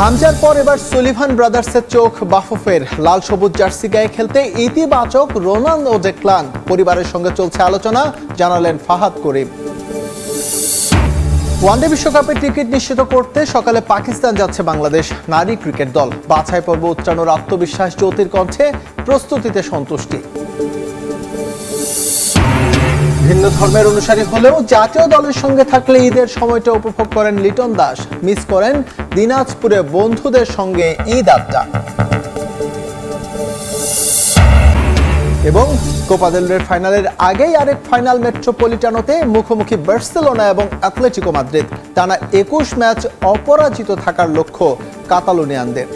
হামজার পর এবার সুলিভান ব্রাদার্সের চোখ বাফুফের। লাল সবুজ জার্সি গায়ে খেলতে ইতিবাচক রোনান ও পরিবারের সঙ্গে চলছে আলোচনা, জানালেন ফাহাদ করিম। ওয়ানডে বিশ্বকাপের টিকিট নিশ্চিত করতে সকালে পাকিস্তান যাচ্ছে বাংলাদেশ নারী ক্রিকেট দল। বাছাই পর্ব উত্তরানোর আত্মবিশ্বাস জ্যোতির কণ্ঠে প্রস্তুতিতে সন্তুষ্টি। ভিন্ন ধর্মের অনুসারী হলেও জাতীয় দলের সঙ্গে থাকলে ঈদের সময়টা উপভোগ করেন লিটন দাস মিস করেন দিনাজপুরে বন্ধুদের সঙ্গে ঈদ আড্ডা এবং কোপা দেল রের ফাইনালের আগেই আরেক ফাইনাল মেট্রোপলিটানোতে মুখোমুখি বার্সেলোনা এবং অ্যাথলেটিকো মাদ্রিদ টানা একুশ ম্যাচ অপরাজিত থাকার লক্ষ্য কাতালোনিয়ানদের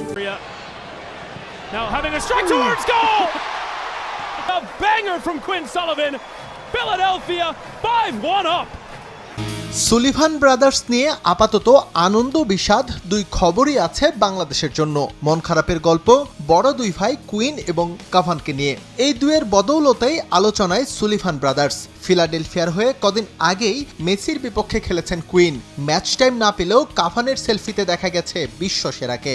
Now having a strike towards goal! A banger from Quinn Sullivan. Philadelphia 5-1 up. Sullivan brothers নিয়ে আপাতত আনন্দ বিষাদ দুই খবরই আছে বাংলাদেশের জন্য। মন খারাপের গল্প, বড় দুই ভাই কুইন এবং কাভানকে নিয়ে। এই দুয়ের বদৌলতেই আলোচনায় সুলিভান ব্রাদার্স। ফিলাডেলফিয়ার হয়ে কদিন আগেই মেসির বিপক্ষে খেলেছেন কুইন। ম্যাচ টাইম না পেলেও কাভানের সেলফিতে দেখা গেছে বিশ্ব সেরাকে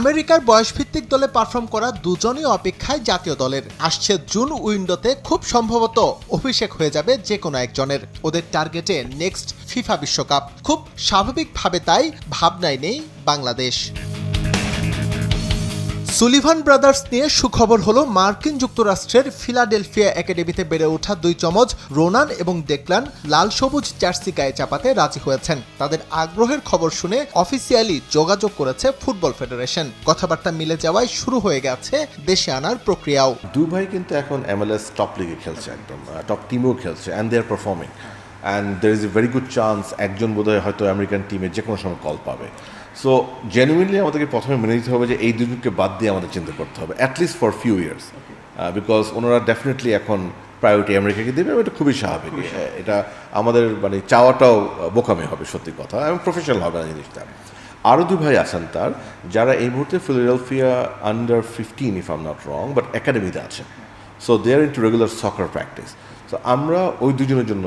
আমেরিকার বয়সভিত্তিক দলে পারফর্ম করা দুজনই অপেক্ষায় জাতীয় দলের। আসছে জুন উইন্ডোতে খুব সম্ভবত অভিষেক হয়ে যাবে যে কোনো একজনের। ওদের টার্গেটে নেক্সট ফিফা বিশ্বকাপ। খুব স্বাভাবিকভাবে তাই ভাবনায় নেই বাংলাদেশ। সুলিভান ব্রাদার্স নিয়ে সুখবর হলো, মার্কিন যুক্তরাষ্ট্রের ফিলাডেলফিয়া একাডেমিতে বেড়ে ওঠা দুই চমজ, রোনান এবং দেখলান লাল সবুজ জার্সি গায়ে চাপাতে রাজি হয়েছেন। তাদের আগ্রহের খবর শুনে অফিসিয়ালি যোগাযোগ করেছে ফুটবল ফেডারেশন। কথাবার্তা মিলে যাওয়ায় শুরু হয়ে গেছে দেশে আনার প্রক্রিয়াও। দুবাই কিন্তু এখন এমএলএস টপ লিগে খেলছে একদম টপ টিমেও খেলছে and they are performing and there is a very good chance একজন বোধহয় হয়তো আমেরিকান টিমে যে কোনো সময় কল পাবে। সো জেনুইনলি আমাদেরকে প্রথমে মেনে নিতে হবে যে এই দুজনকে বাদ দিয়ে আমাদের চিন্তা করতে হবে at least for few years because ওনারা ডেফিনেটলি এখন প্রায়োরিটি আমেরিকাকে দেবে এবং এটা খুবই স্বাভাবিক। এটা আমাদের মানে চাওয়াটাও বোকামে হবে সত্যি কথা এবং প্রফেশনাল হবে না জিনিসটা। আরও দুই ভাই আছেন তার যারা এই মুহূর্তে Philadelphia under fifteen if am not wrong but একাডেমিতে আছেন। So they are into regular soccer practice তো আমরা ওই দুজনের জন্য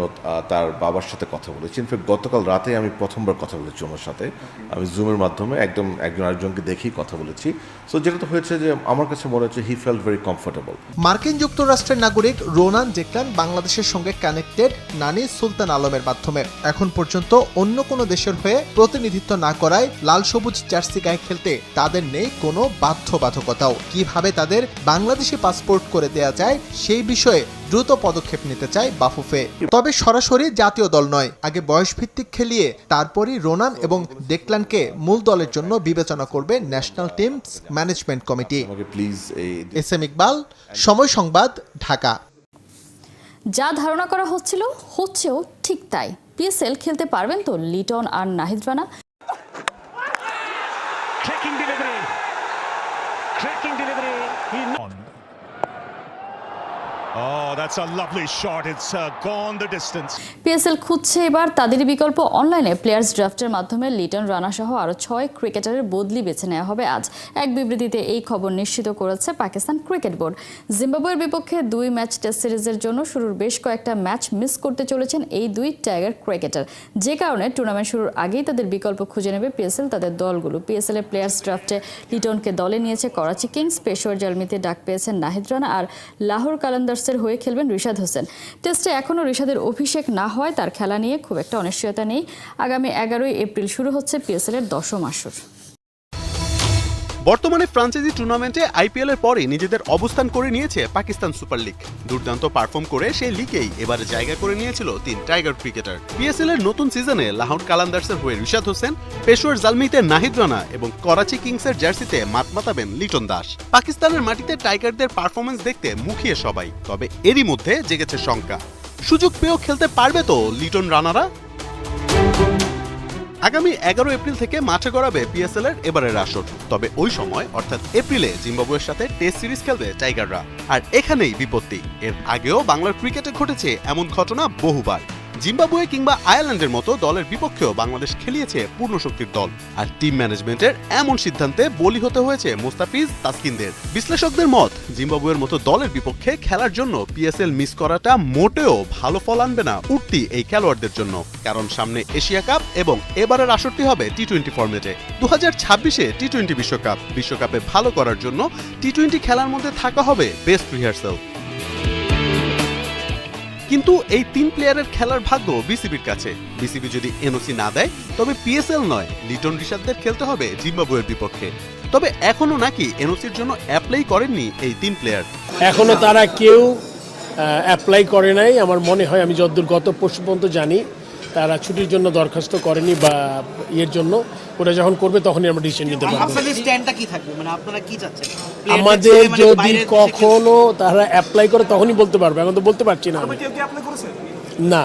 তার বাবার সাথে কথা বলেছি। ইনফ্যাক্ট গতকাল রাতে আমি প্রথমবার কথা বলেছি ওনার সাথে। আমি জুমের মাধ্যমে একদম একজন আরেকজনকে দেখেই কথা বলেছি। সো যেটা তো হয়েছে যে, আমার কাছে মনে হচ্ছে হি ফেল ভেরি কমফোর্টেবল মার্কিন যুক্তরাষ্ট্রের নাগরিক রোনান ডেকলান বাংলাদেশের সঙ্গে কানেক্টেড নানি সুলতান আলমের মাধ্যমে। এখন পর্যন্ত অন্য কোনো দেশের হয়ে প্রতিনিধিত্ব না করায় লাল সবুজ জার্সি গায়ে খেলতে তাদের নেই কোনো বাধ্যবাধকতাও। কীভাবে তাদের বাংলাদেশি পাসপোর্ট করে দেয়া যায় সেই বিষয়ে দ্রুত পদক্ষেপ নিতে চায় বাফুফে। তবে সরাসরি জাতীয় দল নয় আগে বয়সভিত্তিক খেলিয়ে তারপরই রোনান এবং ডেকলানকে মূল দলের জন্য বিবেচনা করবে national teams management committee. S M Iqbal Somoy সংবাদ ঢাকা। যা ধারণা করা হচ্ছিল হচ্ছেও ঠিক তাই। পিএসএল খেলতে পারবেন তো লিটন আর Nahid Rana. That's a lovely shot. It's uh, gone the distance. PSL খুঁজছে এবার তাদেরই বিকল্প অনলাইনে প্লেয়ার্স ড্রাফটের মাধ্যমে লিটন রানা সহ আরও ছয় ক্রিকেটারের বদলি বেছে নেওয়া হবে আজ এক বিবৃতিতে এই খবর নিশ্চিত করেছে পাকিস্তান ক্রিকেট বোর্ড জিম্বাবুয়ের বিপক্ষে দুই ম্যাচ টেস্ট সিরিজের জন্য শুরুর বেশ কয়েকটা ম্যাচ মিস করতে চলেছেন এই দুই টাইগার ক্রিকেটার যে কারণে টুর্নামেন্ট শুরুর আগেই তাদের বিকল্প খুঁজে নেবে পিএসএল তাদের দলগুলো পিএসএল এর প্লেয়ার্স ড্রাফটে লিটনকে দলে নিয়েছে করাচি কিংস পেশোয়ার জালমিতে ডাক পেয়েছেন নাহিদ রানা আর লাহোর কালান্দার্সের হয়ে খেলবেন রিশাদ হোসেন। টেস্টে এখনও রিশাদের অভিষেক না হওয়ায় তার খেলা নিয়ে খুব একটা অনিশ্চয়তা নেই। আগামী এগারোই এপ্রিল শুরু হচ্ছে পিএসএল এর দশম আসর। বর্তমানে ফ্রাঞ্চাইজি টুর্নামেন্টে আইপিএল এর পরে নিজেদের অবস্থান করে নিয়েছে পাকিস্তান সুপার লিগ। দুর্দান্ত পারফর্ম করে সেই লিগেই এবারে জায়গা করে নিয়েছিল তিন টাইগার ক্রিকেটার। পিএসএল এর নতুন সিজনে লাহোর কালান্দার্সের হয়ে রিশাদ হোসেন, পেশোয়ার জালমিতে নাহিদ রানা এবং করাচি কিংসের জার্সিতে মাত মাতাবেন লিটন দাস। পাকিস্তানের মাটিতে টাইগারদের পারফরমেন্স দেখতে মুখিয়ে সবাই, তবে এরই মধ্যে জেগেছে শঙ্কা। সুযোগ পেয়েও খেলতে পারবে তো লিটন রানারা? আগামী এগারো এপ্রিল থেকে মাঠে গড়াবে পিএসএল এর এবারের আসর। তবে ওই সময়, অর্থাৎ এপ্রিলে, জিম্বাবুয়ের সাথে টেস্ট সিরিজ খেলবে টাইগাররা। আর এখানেই বিপত্তি। এর আগেও বাংলার ক্রিকেটে ঘটেছে এমন ঘটনা বহুবার। জিম্বাবুয়ে কিংবা আয়ারল্যান্ডের মতো দলের বিপক্ষেও বাংলাদেশ খেলিয়েছে পূর্ণ শক্তির দল। আর টিম ম্যানেজমেন্টের এমন সিদ্ধান্তে বলি হতে হয়েছে মোস্তাফিজ তাসকিনদের। বিশ্লেষকদের মত, জিম্বাবুয়ের মতো দলের বিপক্ষে খেলার জন্য পিএসএল মিস করাটা মোটেও ভালো ফল আনবে না উঠতি এই খেলোয়াড়দের জন্য। কারণ সামনে এশিয়া কাপ এবং এবারের আসরটি হবে টি টোয়েন্টি ফর্মেটে দু হাজার ছাব্বিশে টি টোয়েন্টি বিশ্বকাপ। বিশ্বকাপে ভালো করার জন্য টি টোয়েন্টি খেলার মধ্যে থাকা হবে বেস্ট রিহার্সাল কিন্তু এই তিন প্লেয়ারের খেলার ভাগ্য বিসিবির কাছে। বিসিবি যদি এনওসি না দেয়, তবে পিএসএল নয়, লিটন রিশাদদের খেলতে হবে জিম্বাবুয়ের বিপক্ষে। তবে এখনও নাকি এনওসির জন্য অ্যাপ্লাই করেননি এই তিন প্লেয়ার এখনও তারা কেউ অ্যাপ্লাই করে নাই। আমার মনে হয়, আমি যতদূর গত পরশু পর্যন্ত জানি তারা ছুটির জন্য দরখাস্ত করেনি বা ইয়ের জন্য ওরা যখন করবে তখনই আমরা ডিসিশন নিতে পারব। আপনাদের স্ট্যান্ডটা কি থাকবে? মানে আপনারা কি চাচ্ছেন? আমাদের মানে যদি কখনো তারা অ্যাপ্লাই করে তখনই বলতে পারবে এখন তো বলতে পারছি না। না।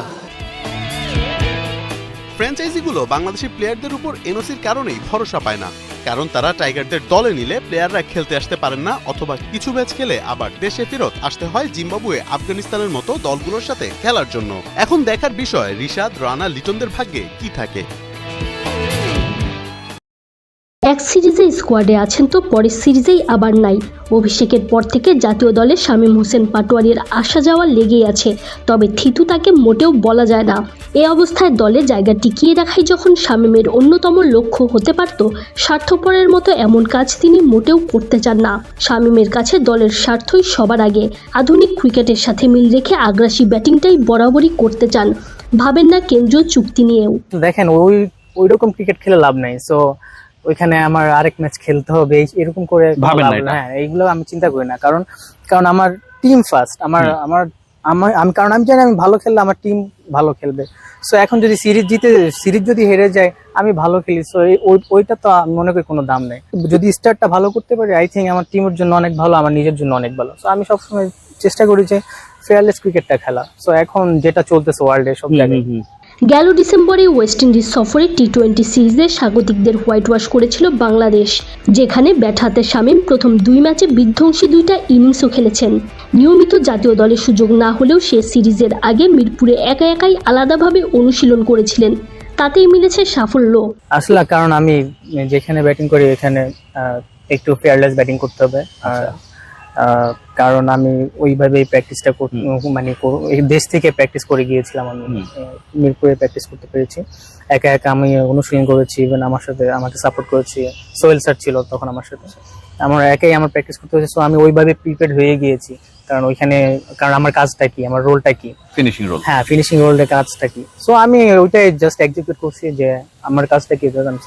ফ্র্যাঞ্চাইজিগুলো বাংলাদেশি প্লেয়ারদের উপর এনওসির কারণেই ভরসা পায় না। কারণ তারা টাইগারদের দলে নিলে প্লেয়াররা খেলতে আসতে পারেন না, অথবা কিছু ম্যাচ খেলে আবার দেশে ফেরত আসতে হয় জিম্বাবুয়ে আফগানিস্তানের মতো দলগুলোর সাথে খেলার জন্য। এখন দেখার বিষয়, রিশাদ, রানা, লিটনদের ভাগ্যে কি থাকে? সিরিজে স্কোয়াডে আছেন তো, পরের সিরিজেই আবার নাই। অভিষেকের পর থেকে জাতীয় দলে শামীম হোসেন পাটোয়ারির আসা যাওয়া লেগেই আছে, তবে থিতু তাকে মোটেও বলা যায় না। এ অবস্থায় দলে জায়গা টিকিয়ে রাখাই যখন শামীমের অন্যতম লক্ষ্য হতে পারত, স্বার্থপরের মতো এমন কাজ তিনি মোটেও করতে চান না। শামীমের কাছে দলের স্বার্থই সবার আগে। আধুনিক ক্রিকেটের সাথে মিল রেখে আগ্রাসী ব্যাটিংটাই বরাবরই করতে চান। ভাবেন না কেন্দ্রীয় চুক্তি নিয়েও। দেখেন, ওই ওই রকম ক্রিকেট খেলে লাভ নাই। সো ওইখানে আমার আরেক ম্যাচ খেলতে হবে এরকম করে? হ্যাঁ এইগুলো আমি চিন্তা করি না। কারণ কারণ আমার টিম ফার্স্ট আমার আমার আমার আমি কারণ আমি জানি আমি ভালো খেললে আমার টিম ভালো খেলবে। সো এখন যদি সিরিজ জিতে সিরিজ যদি হেরে যায় আমি ভালো খেলি। সো ওইটা তো আমি মনে করি কোনো দাম নেই। যদি স্টার্টটা ভালো করতে পারি আই থিঙ্ক আমার টিমের জন্য অনেক ভালো আমার নিজের জন্য অনেক ভালো। সো আমি সবসময় চেষ্টা করি যে ফেয়ারলেস ক্রিকেটটা খেলা। সো এখন যেটা চলতেছে ওয়ার্ল্ডে সব জায়গায়। গেল ডিসেম্বরে ওয়েস্ট ইন্ডিজ সফরে টি টোয়েন্টি সিরিজে স্বাগতিকদের হোয়াইট ওয়াশ করেছিল বাংলাদেশ যেখানে ব্যাট হাতে শামীম প্রথম দুই ম্যাচে বিধ্বংসী দুইটা ইনিংসও খেলেছেন। নিয়মিত জাতীয় দলের সুযোগ না হলেও সে সিরিজের আগে মিরপুরে একা একাই আলাদাভাবে অনুশীলন করেছিলেন। তাতেই মিলেছে সাফল্য। আসলে কারণ আমি যেখানে ব্যাটিং করি এখানে একটু ফেয়ারলেস ব্যাটিং করতে হবে। আর আহ, কারণ আমি ওইভাবেই প্র্যাকটিসটা মানে এই দেশ থেকে প্র্যাকটিস করে গিয়েছিলাম আমি মিরপুরে প্র্যাকটিস করতে পেরেছি। একা একা আমি অনুশীলন করেছি ইভেন আমার সাথে আমাকে সাপোর্ট করেছি সোহেল স্যার ছিল তখন আমার সাথে। আমার একাই আমার প্র্যাকটিস করতে হয়েছে সো আমি ওইভাবে প্রিপেয়ার হয়ে গিয়েছি। কারণ ওইখানে কারণ আমার কাজটা কি আমার রোলটা কি? ফিনিশিং রোল হ্যাঁ ফিনিশিং রোলের কাজটা কি? সো আমি ওইটাই জাস্ট এক্সিকিউট করছি যে আমার কাজটা কি আমি।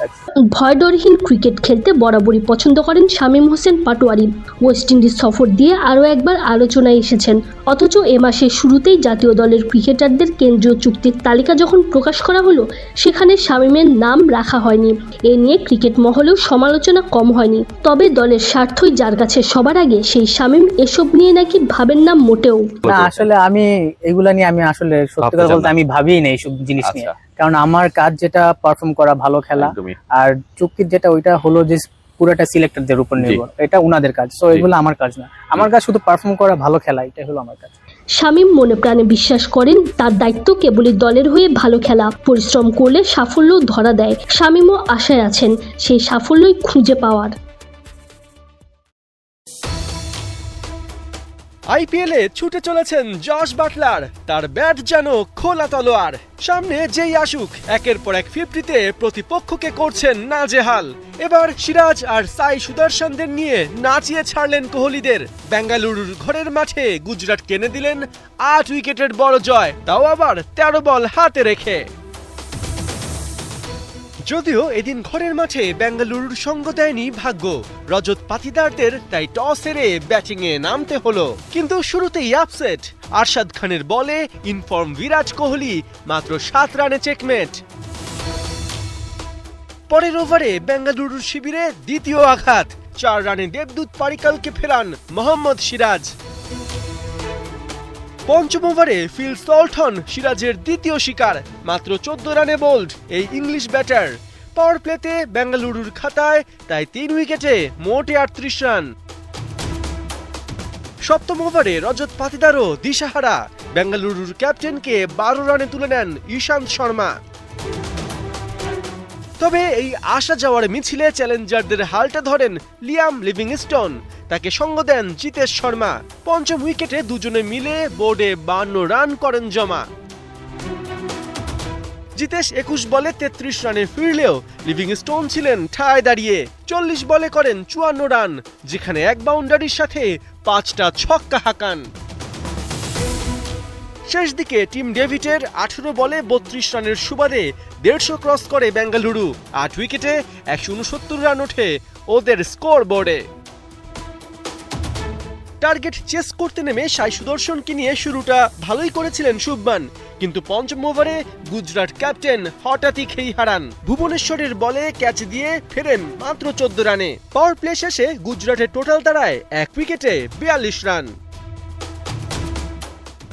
ভয়ডরহীন ক্রিকেট খেলতে বরাবরই পছন্দ করেন শামীম হোসেন পাটোয়ারি। ওয়েস্ট ইন্ডিজ সফর দিয়ে আরও একবার আলোচনায় এসেছেন। অথচ এ মাসের শুরুতেই জাতীয় দলের ক্রিকেটারদের কেন্দ্রীয় চুক্তির তালিকা যখন প্রকাশ করা হলো সেখানে শামীমের নাম রাখা হয়নি। এ নিয়ে ক্রিকেট মহলেও সমালোচনা কম হয়নি। তবে দলের স্বার্থই যার কাছে সবার আগে সেই শামীম এসব নিয়ে নাকি ভাবেন না মোটেও। না আসলে আমি এগুলা নিয়ে আমি আসলে সত্যি কথা বলতে আমি ভাবিই না এইসব জিনিস নিয়ে। আচ্ছা। কারণ আমার কাজ যেটা পারফর্ম করা ভালো খেলা। আর চুক্তির যেটা ওইটা হলো যে পুরোটা সিলেক্টরদের উপর নির্ভর। এটা উনাদের কাজ। তো এগুলো আমার কাজ না। আমার কাজ শুধু পারফর্ম করা ভালো খেলা এটাই হলো আমার কাজ। শামীম মনে প্রাণে বিশ্বাস করেন তার দায়িত্ব কেবলই দলের হয়ে ভালো খেলা পরিশ্রম করলে সাফল্য ধরা দেয়। শামীমও আশায় আছেন সেই সাফল্যই খুঁজে পাওয়ার। আইপিএলে ছুটে চলেছেন জশ বাটলার। তার ব্যাট যেন খোলা তলোয়ার। সামনে যেই আসুক, একের পর এক ফিফটিতে প্রতিপক্ষকে করছেন নাজেহাল। এবার সিরাজ আর সাই সুদর্শনদের নিয়ে নাচিয়ে ছাড়লেন কোহলিদের। বেঙ্গালুরুর ঘরের মাঠে গুজরাট কেনে দিলেন আট উইকেটের বড় জয়। তাও আবার তেরো বল হাতে রেখে। যদিও এদিন ঘরের মাঠে বেঙ্গালুরুর সঙ্গ দেয়নি ভাগ্য। রজত পাতিদারদের তাই টস হেরে ব্যাটিং এ নামতে হলো। কিন্তু শুরুতেই আপসেট আরশাদ খানের বলে ইনফর্ম বিরাট কোহলি, মাত্র সাত রানে চেকমেট পরের ওভারে বেঙ্গালুরুর শিবিরে দ্বিতীয় আঘাত। চার রানে দেবদূত পারিকালকে ফেরান মোহাম্মদ সিরাজ। পঞ্চম ওভারে ফিল সল্টন সিরাজের দ্বিতীয় শিকার, মাত্র চোদ্দ রানে বোল্ড এই ইংলিশ ব্যাটার। পাওয়ার প্লেতে বেঙ্গালুরুর খাতায় তাই তিন উইকেটে মোট আটত্রিশ রান। সপ্তম ওভারে রজত পাতিদারও দিশাহারা। বেঙ্গালুরুর ক্যাপ্টেনকে বারো রানে তুলে নেন ঈশান্ত শর্মা। তবে এই আসা যাওয়ার মিছিলে চ্যালেঞ্জারদের হালটা ধরেন লিয়াম লিভিংস্টোন। তাকে সঙ্গ দেন জিতেশ শর্মা। পঞ্চম উইকেটে দুজনে মিলে বোর্ডে বান্ন রান করেন জমা। জিতেশ একুশ বলে তেত্রিশ রানে ফিরলেও লিভিংস্টোন ছিলেন ঠায় দাঁড়িয়ে। চল্লিশ বলে করেন চুয়ান্ন রান, যেখানে এক বাউন্ডারির সাথে পাঁচটা ছক্কা হাঁকান। শেষ দিকে টিম ডেভিডের আঠেরো বলে বত্রিশ রানের সুবাদে দেড়শো ক্রস করে বেঙ্গালুরু। আট উইকেটে একশো উনসত্তর রান ওঠে ওদের স্কোর বোর্ডে টার্গেট চেস করতে নেমে সাই সুদর্শনকে নিয়ে শুরুটা ভালোই করেছিলেন শুভমান, কিন্তু পঞ্চম ওভারে গুজরাট ক্যাপ্টেন হঠাৎই খেই হারান। ভুবনেশ্বরের বলে ক্যাচ দিয়ে ফেরেন মাত্র চোদ্দ রানে। পাওয়ার প্লে শেষে গুজরাটের টোটাল দাঁড়ায় এক উইকেটে বিয়াল্লিশ রান।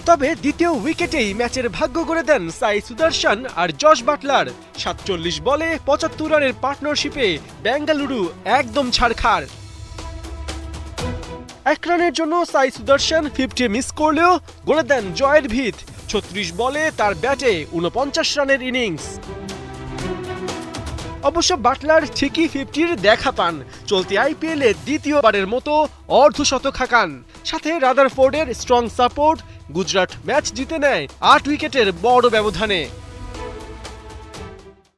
তবে দ্বিতীয় উইকেটেই ম্যাচের ভাগ্য করে দেন সাই সুদর্শন আর জশ বাটলার। সাতচল্লিশ বলে পঁচাত্তর রানের পার্টনারশিপে বেঙ্গালুরু একদম ছাড়খাড় এক রানের জন্য সাই সুদর্শন ফিফটি মিস করলেও গড়ে দেন জয়ের ভিত। ছত্রিশ বলে তার ব্যাটে উনপঞ্চাশ রানের ইনিংস। অবশ্য বাটলার ঠিকই ফিফটির দেখা পান। চলতি আইপিএলে দ্বিতীয়বারের মতো অর্ধশতক হাঁকান। সাথে রাদারফোর্ডের স্ট্রং সাপোর্ট গুজরাট ম্যাচ জিতে নেয় আট উইকেটের বড় ব্যবধানে।